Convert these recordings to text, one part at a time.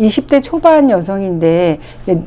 20대 초반 여성인데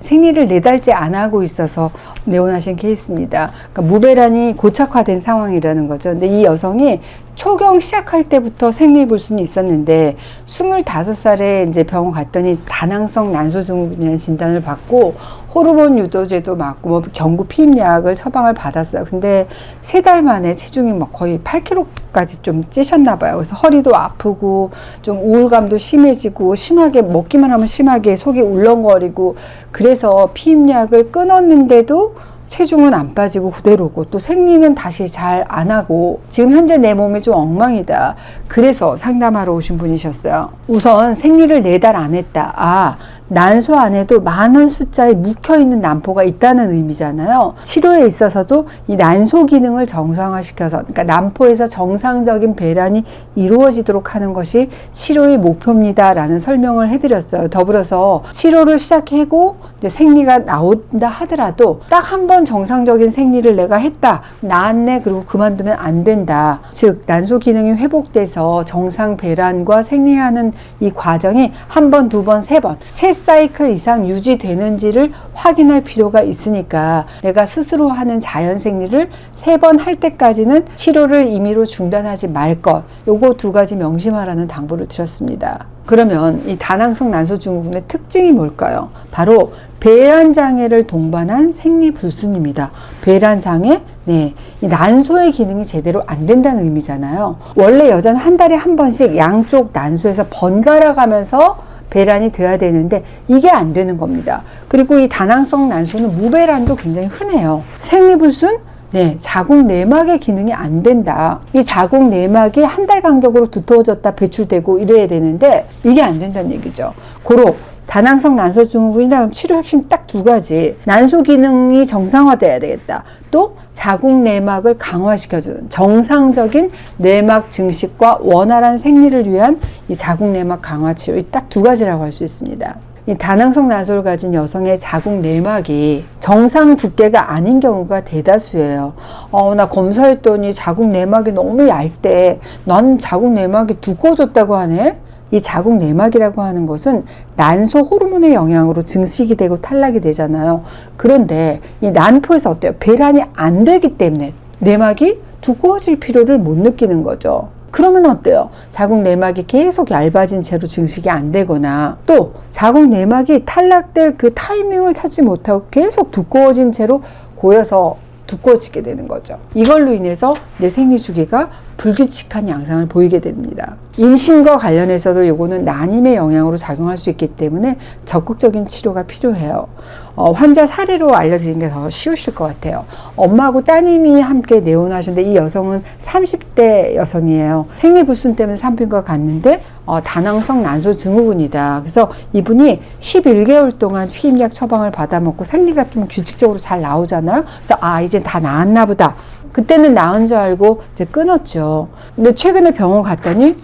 생리를 네 달째 안 하고 있어서 내원하신 케이스입니다. 그러니까 무배란이 고착화된 상황이라는 거죠. 근데 이 여성이 초경 시작할 때부터 생리불순이 있었는데 25살에 이제 병원 갔더니 다낭성 난소증후군이라는 진단을 받고 호르몬 유도제도 맞고 뭐 경구 피임약을 처방을 받았어요. 근데 세 달 만에 체중이 막 거의 8kg까지 좀 찌셨나 봐요. 그래서 허리도 아프고 좀 우울감도 심해지고 심하게 먹기만 하면 심하게 속이 울렁거리고 그래서 피임약을 끊었는데도 체중은 안 빠지고 그대로고 또 생리는 다시 잘 안 하고 지금 현재 내 몸이 좀 엉망이다. 그래서 상담하러 오신 분이셨어요. 우선 생리를 네 달 안 했다. 아, 난소 안에도 많은 숫자의 묵혀 있는 난포가 있다는 의미잖아요. 치료에 있어서도 이 난소 기능을 정상화시켜서 그러니까 난포에서 정상적인 배란이 이루어지도록 하는 것이 치료의 목표입니다라는 설명을 해드렸어요. 더불어서 치료를 시작하고 이제 생리가 나온다 하더라도 딱 한 번 정상적인 생리를 내가 했다 나았네 그리고 그만두면 안 된다. 즉 난소 기능이 회복돼서 정상 배란과 생리하는 이 과정이 한 번, 두 번, 세 번, 세 사이클 이상 유지되는지를 확인할 필요가 있으니까 내가 스스로 하는 자연 생리를 세 번 할 때까지는 치료를 임의로 중단하지 말 것. 요거 두 가지 명심하라는 당부를 드렸습니다. 그러면 이 다낭성 난소증후군의 특징이 뭘까요? 바로 배란 장애를 동반한 생리 불순입니다. 배란 장애, 네, 이 난소의 기능이 제대로 안 된다는 의미잖아요. 원래 여자는 한 달에 한 번씩 양쪽 난소에서 번갈아 가면서 배란이 돼야 되는데 이게 안 되는 겁니다. 그리고 이 다낭성 난소는 무배란도 굉장히 흔해요. 생리불순 네, 자궁 내막의 기능이 안 된다. 이 자궁 내막이 한 달 간격으로 두터워졌다 배출되고 이래야 되는데 이게 안 된다는 얘기죠. 고로 다낭성 난소 증후군이나 그럼 치료 핵심 딱 두 가지. 난소 기능이 정상화돼야 되겠다. 또 자궁 내막을 강화시켜주는 정상적인 내막 증식과 원활한 생리를 위한 이 자궁 내막 강화 치료 이 딱 두 가지라고 할 수 있습니다. 이 다낭성 난소를 가진 여성의 자궁 내막이 정상 두께가 아닌 경우가 대다수예요. 어, 나 검사했더니 자궁 내막이 너무 얇대. 난 자궁 내막이 두꺼워졌다고 하네? 이 자궁 내막이라고 하는 것은 난소 호르몬의 영향으로 증식이 되고 탈락이 되잖아요. 그런데 이 난포에서 어때요? 배란이 안 되기 때문에 내막이 두꺼워질 필요를 못 느끼는 거죠. 그러면 어때요? 자궁 내막이 계속 얇아진 채로 증식이 안 되거나 또 자궁 내막이 탈락될 그 타이밍을 찾지 못하고 계속 두꺼워진 채로 고여서 두꺼워지게 되는 거죠. 이걸로 인해서 내 생리 주기가 불규칙한 양상을 보이게 됩니다. 임신과 관련해서도 이거는 난임의 영향으로 작용할 수 있기 때문에 적극적인 치료가 필요해요. 어, 환자 사례로 알려드리는 게 더 쉬우실 것 같아요. 엄마하고 따님이 함께 내원하셨는데 이 여성은 30대 여성이에요. 생리불순 때문에 산부인과 갔는데 어, 다낭성 난소 증후군이다. 그래서 이분이 11개월 동안 피임약 처방을 받아 먹고 생리가 좀 규칙적으로 잘 나오잖아요. 그래서 아 이제 다 나았나 보다. 그때는 나은 줄 알고 이제 끊었죠. 근데 최근에 병원 갔더니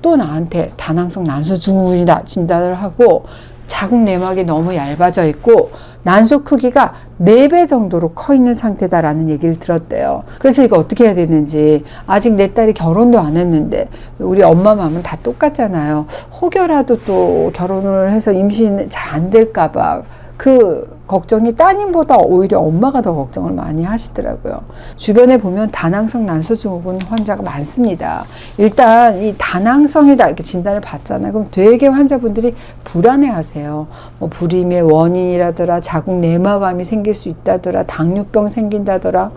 또 나한테 다낭성 난소 증후군이다 진단을 하고 자궁 내막이 너무 얇아져 있고 난소 크기가 4배 정도로 커 있는 상태다라는 얘기를 들었대요. 그래서 이거 어떻게 해야 되는지 아직 내 딸이 결혼도 안 했는데 우리 엄마 마음은 다 똑같잖아요. 혹여라도 또 결혼을 해서 임신 잘 안 될까 봐 그 걱정이 따님보다 오히려 엄마가 더 걱정을 많이 하시더라고요. 주변에 보면 다낭성 난소증후군 환자가 많습니다. 일단 이 다낭성이다 이렇게 진단을 받잖아요. 그럼 되게 환자분들이 불안해하세요. 뭐 불임의 원인이라더라, 자궁 내막암이 생길 수 있다더라, 당뇨병 생긴다더라.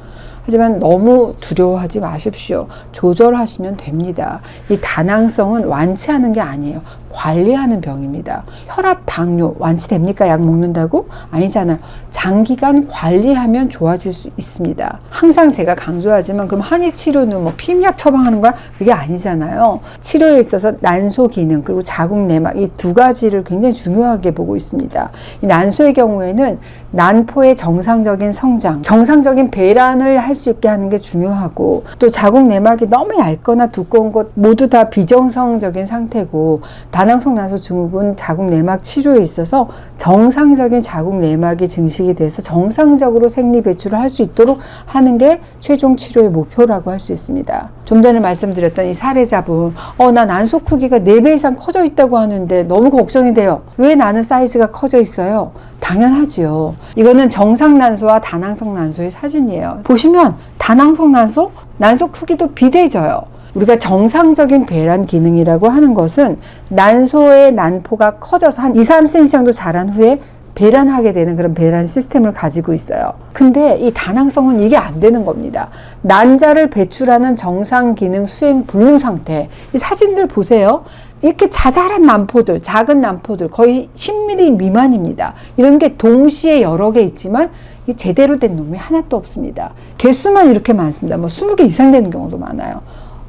하지만 너무 두려워하지 마십시오. 조절하시면 됩니다. 이 다낭성은 완치하는 게 아니에요. 관리하는 병입니다. 혈압, 당뇨 완치됩니까? 약 먹는다고? 아니잖아요. 장기간 관리하면 좋아질 수 있습니다. 항상 제가 강조하지만 그럼 한의 치료는 뭐 피임약 처방하는 거야? 그게 아니잖아요. 치료에 있어서 난소 기능 그리고 자궁 내막 이 두 가지를 굉장히 중요하게 보고 있습니다. 이 난소의 경우에는 난포의 정상적인 성장, 정상적인 배란을 할 수 있게 하는 게 중요하고 또 자궁 내막이 너무 얇거나 두꺼운 것 모두 다 비정상적인 상태고 다 다낭성 난소 증후군 자궁 내막 치료에 있어서 정상적인 자궁 내막이 증식이 돼서 정상적으로 생리 배출을 할 수 있도록 하는 게 최종 치료의 목표라고 할 수 있습니다. 좀 전에 말씀드렸던 이 사례자분, 어, 나 난소 크기가 4배 이상 커져 있다고 하는데 너무 걱정이 돼요. 왜 나는 사이즈가 커져 있어요? 당연하지요. 이거는 정상 난소와 다낭성 난소의 사진이에요. 보시면 다낭성 난소, 난소 크기도 비대해져요. 우리가 정상적인 배란 기능이라고 하는 것은 난소의 난포가 커져서 한 2, 3cm 정도 자란 후에 배란하게 되는 그런 배란 시스템을 가지고 있어요. 근데 이 다낭성은 이게 안 되는 겁니다. 난자를 배출하는 정상 기능 수행 불능 상태. 이 사진들 보세요. 이렇게 자잘한 난포들, 작은 난포들, 거의 10mm 미만입니다. 이런 게 동시에 여러 개 있지만 이 제대로 된 놈이 하나도 없습니다. 개수만 이렇게 많습니다. 뭐 20개 이상 되는 경우도 많아요.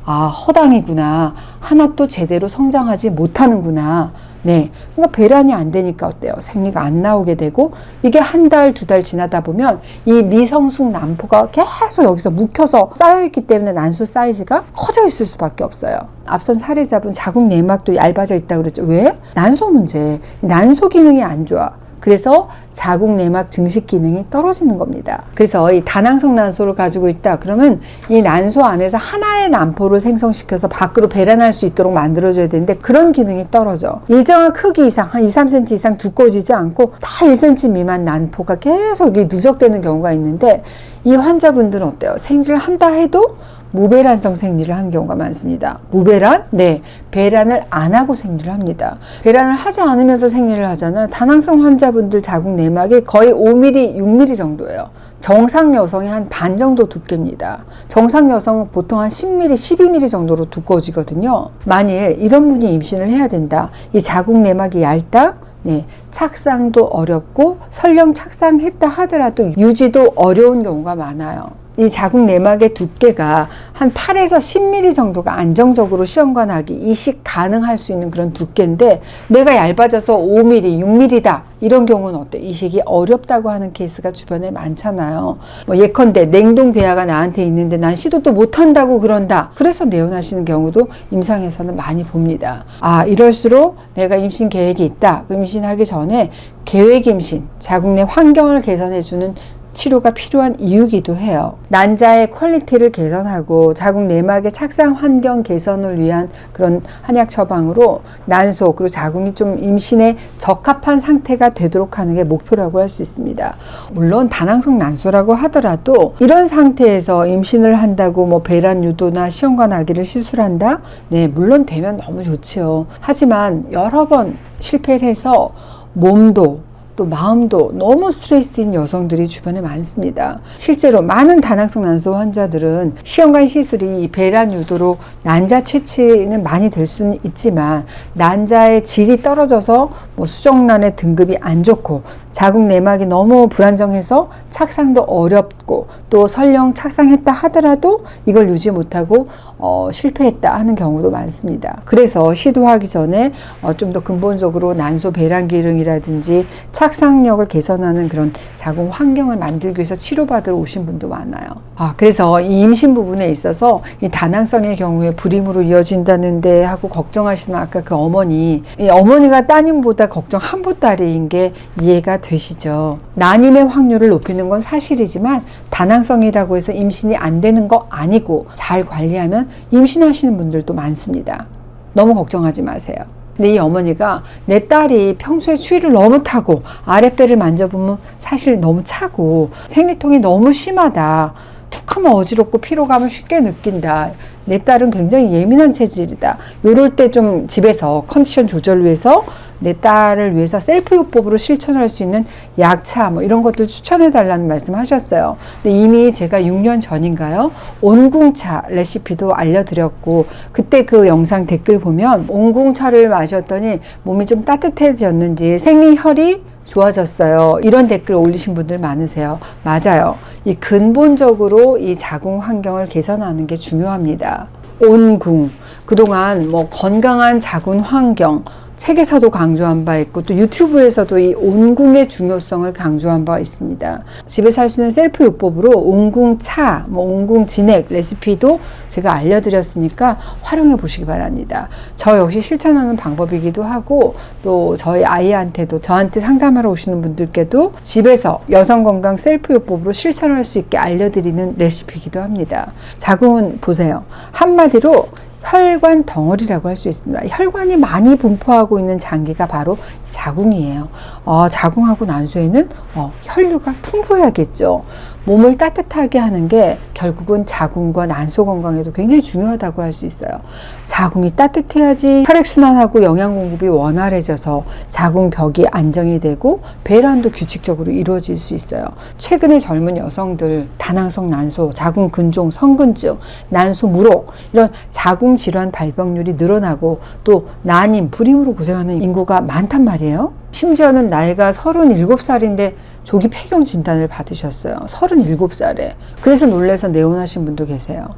아, 허당이구나. 하나도 제대로 성장하지 못하는구나. 네. 그러니까 배란이 안 되니까 어때요? 생리가 안 나오게 되고, 이게 한 달, 두 달 지나다 보면 이 미성숙 난포가 계속 여기서 묵혀서 쌓여있기 때문에 난소 사이즈가 커져 있을 수밖에 없어요. 앞선 사례자분 자궁 내막도 얇아져 있다고 그랬죠. 왜? 난소 문제. 난소 기능이 안 좋아. 그래서 자궁 내막 증식 기능이 떨어지는 겁니다. 그래서 이 다낭성 난소를 가지고 있다. 그러면 이 난소 안에서 하나의 난포를 생성시켜서 밖으로 배란할 수 있도록 만들어줘야 되는데 그런 기능이 떨어져. 일정한 크기 이상, 한 2, 3cm 이상 두꺼워지지 않고 다 1cm 미만 난포가 계속 이 누적되는 경우가 있는데 이 환자분들은 어때요? 생리를 한다 해도 무배란성 생리를 하는 경우가 많습니다. 무배란? 네. 배란을 안 하고 생리를 합니다. 배란을 하지 않으면서 생리를 하잖아요. 다낭성 환자분들 자궁 내막이 거의 5mm, 6mm 정도예요. 정상 여성이 한반 정도 두께입니다. 정상 여성은 보통 한 10mm, 12mm 정도로 두꺼워지거든요. 만일 이런 분이 임신을 해야 된다. 이 자궁 내막이 얇다? 네, 착상도 어렵고 설령 착상했다 하더라도 유지도 어려운 경우가 많아요. 이 자궁 내막의 두께가 한 8에서 10mm 정도가 안정적으로 시험관하기 이식 가능할 수 있는 그런 두께인데 내가 얇아져서 5mm, 6mm다 이런 경우는 어때? 이식이 어렵다고 하는 케이스가 주변에 많잖아요. 뭐 예컨대 냉동 배아가 나한테 있는데 난 시도도 못한다고 그런다. 그래서 내원하시는 경우도 임상에서는 많이 봅니다. 아 이럴수록 내가 임신 계획이 있다. 그 임신하기 전에 계획 임신, 자궁 내 환경을 개선해주는 치료가 필요한 이유기도 해요. 난자의 퀄리티를 개선하고 자궁 내막의 착상 환경 개선을 위한 그런 한약 처방으로 난소 그리고 자궁이 좀 임신에 적합한 상태가 되도록 하는 게 목표라고 할 수 있습니다. 물론 다낭성 난소라고 하더라도 이런 상태에서 임신을 한다고 뭐 배란 유도나 시험관 아기를 시술한다? 네, 물론 되면 너무 좋지요. 하지만 여러 번 실패를 해서 몸도 또 마음도 너무 스트레스인 여성들이 주변에 많습니다. 실제로 많은 다낭성 난소 환자들은 시험관 시술이 배란 유도로 난자 채취는 많이 될 수는 있지만 난자의 질이 떨어져서 뭐 수정란의 등급이 안 좋고 자궁 내막이 너무 불안정해서 착상도 어렵고 또 설령 착상했다 하더라도 이걸 유지 못하고 어, 실패했다 하는 경우도 많습니다. 그래서 시도하기 전에 어, 좀 더 근본적으로 난소 배란 기능이라든지 착상력을 개선하는 그런 자궁 환경을 만들기 위해서 치료받으러 오신 분도 많아요. 아, 그래서 이 임신 부분에 있어서 이 다낭성의 경우에 불임으로 이어진다는데 하고 걱정하시는 아까 그 어머니, 이 어머니가 따님보다 걱정 한 보 따리인 게 이해가 되시죠. 난임의 확률을 높이는 건 사실이지만 다낭성이라고 해서 임신이 안 되는 거 아니고 잘 관리하면 임신하시는 분들도 많습니다. 너무 걱정하지 마세요. 근데 이 어머니가 내 딸이 평소에 추위를 너무 타고 아랫배를 만져보면 사실 너무 차고 생리통이 너무 심하다. 툭 하면 어지럽고 피로감을 쉽게 느낀다. 내 딸은 굉장히 예민한 체질이다. 요럴 때 좀 집에서 컨디션 조절을 위해서 내 딸을 위해서 셀프 요법으로 실천할 수 있는 약차 뭐 이런 것들 추천해 달라는 말씀 하셨어요. 근데 이미 제가 6년 전인가요? 온궁차 레시피도 알려드렸고 그때 그 영상 댓글 보면 온궁차를 마셨더니 몸이 좀 따뜻해졌는지 생리혈이 좋아졌어요. 이런 댓글 올리신 분들 많으세요. 맞아요. 이 근본적으로 이 자궁 환경을 개선하는 게 중요합니다. 온궁. 그동안 뭐 건강한 자궁 환경, 책에서도 강조한 바 있고 또 유튜브에서도 이 온궁의 중요성을 강조한 바 있습니다. 집에서 할 수 있는 셀프 요법으로 온궁 차, 뭐 온궁 진액 레시피도 제가 알려드렸으니까 활용해 보시기 바랍니다. 저 역시 실천하는 방법이기도 하고 또 저희 아이한테도 저한테 상담하러 오시는 분들께도 집에서 여성 건강 셀프 요법으로 실천할 수 있게 알려드리는 레시피이기도 합니다. 자궁은 보세요. 한마디로 혈관 덩어리라고 할 수 있습니다. 혈관이 많이 분포하고 있는 장기가 바로 자궁이에요. 어, 자궁하고 난소에는 어, 혈류가 풍부해야겠죠. 몸을 따뜻하게 하는 게 결국은 자궁과 난소 건강에도 굉장히 중요하다고 할 수 있어요. 자궁이 따뜻해야지 혈액순환하고 영양 공급이 원활해져서 자궁 벽이 안정이 되고 배란도 규칙적으로 이루어질 수 있어요. 최근에 젊은 여성들 다낭성 난소, 자궁 근종, 성근증, 난소 무록 이런 자궁 질환 발병률이 늘어나고 또 난임, 불임으로 고생하는 인구가 많단 말이에요. 심지어는 나이가 37살인데 조기 폐경 진단을 받으셨어요. 37살에. 그래서 놀래서 내원하신 분도 계세요.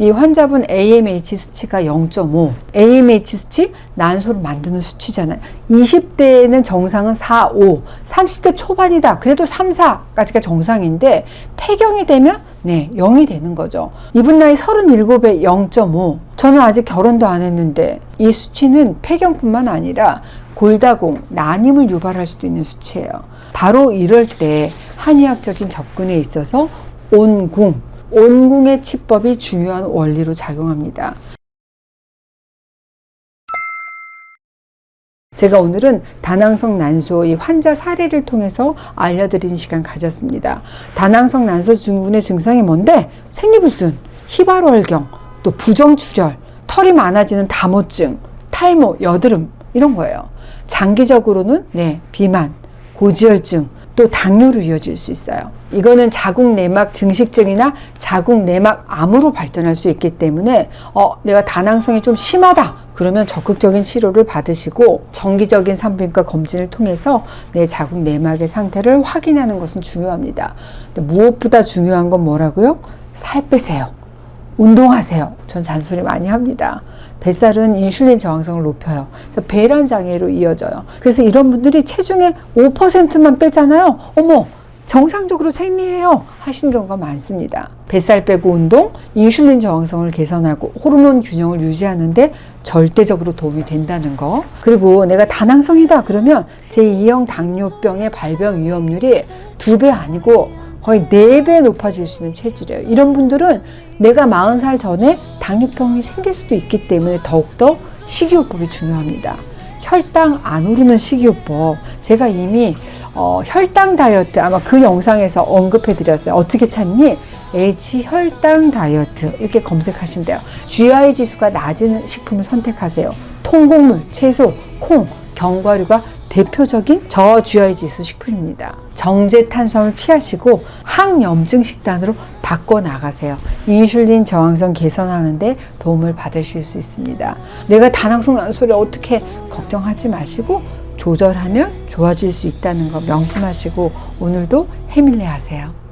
이 환자분 AMH 수치가 0.5. AMH 수치 난소를 만드는 수치잖아요. 20대에는 정상은 4, 5. 30대 초반이다. 그래도 3, 4까지가 정상인데 폐경이 되면 네, 0이 되는 거죠. 이분 나이 37에 0.5. 저는 아직 결혼도 안 했는데 이 수치는 폐경뿐만 아니라 골다공, 난임을 유발할 수도 있는 수치예요. 바로 이럴 때 한의학적인 접근에 있어서 온궁, 온궁의 치법이 중요한 원리로 작용합니다. 제가 오늘은 다낭성 난소 이 환자 사례를 통해서 알려드린 시간 가졌습니다. 다낭성 난소 증후군의 증상이 뭔데? 생리불순, 희발월경, 또 부정출혈, 털이 많아지는 다모증, 탈모, 여드름 이런 거예요. 장기적으로는 네 비만, 고지혈증, 또 당뇨로 이어질 수 있어요. 이거는 자궁 내막 증식증이나 자궁 내막 암으로 발전할 수 있기 때문에 어 내가 다낭성이 좀 심하다. 그러면 적극적인 치료를 받으시고 정기적인 산부인과 검진을 통해서 내 자궁 내막의 상태를 확인하는 것은 중요합니다. 근데 무엇보다 중요한 건 뭐라고요? 살 빼세요. 운동하세요. 전 잔소리 많이 합니다. 뱃살은 인슐린 저항성을 높여요. 그래서 배란 장애로 이어져요. 그래서 이런 분들이 체중의 5%만 빼잖아요. 어머, 정상적으로 생리해요. 하시는 경우가 많습니다. 뱃살 빼고 운동, 인슐린 저항성을 개선하고 호르몬 균형을 유지하는데 절대적으로 도움이 된다는 거. 그리고 내가 다낭성이다 그러면 제2형 당뇨병의 발병 위험률이 두 배 아니고 거의 네배 높아질 수 있는 체질이에요. 이런 분들은 내가 40살 전에 당뇨병이 생길 수도 있기 때문에 더욱더 식이요법이 중요합니다. 혈당 안 오르는 식이요법. 제가 이미 어, 혈당 다이어트 아마 그 영상에서 언급해 드렸어요. 어떻게 찾니? H 혈당 다이어트 이렇게 검색하시면 돼요. GI 지수가 낮은 식품을 선택하세요. 통곡물, 채소, 콩, 견과류가 대표적인 저GI 지수 식품입니다. 정제 탄수화물 피하시고 항염증 식단으로 바꿔 나가세요. 인슐린 저항성 개선하는데 도움을 받으실 수 있습니다. 내가 다낭성 난소를 어떻게 걱정하지 마시고 조절하면 좋아질 수 있다는 거 명심하시고 오늘도 해밀레 하세요.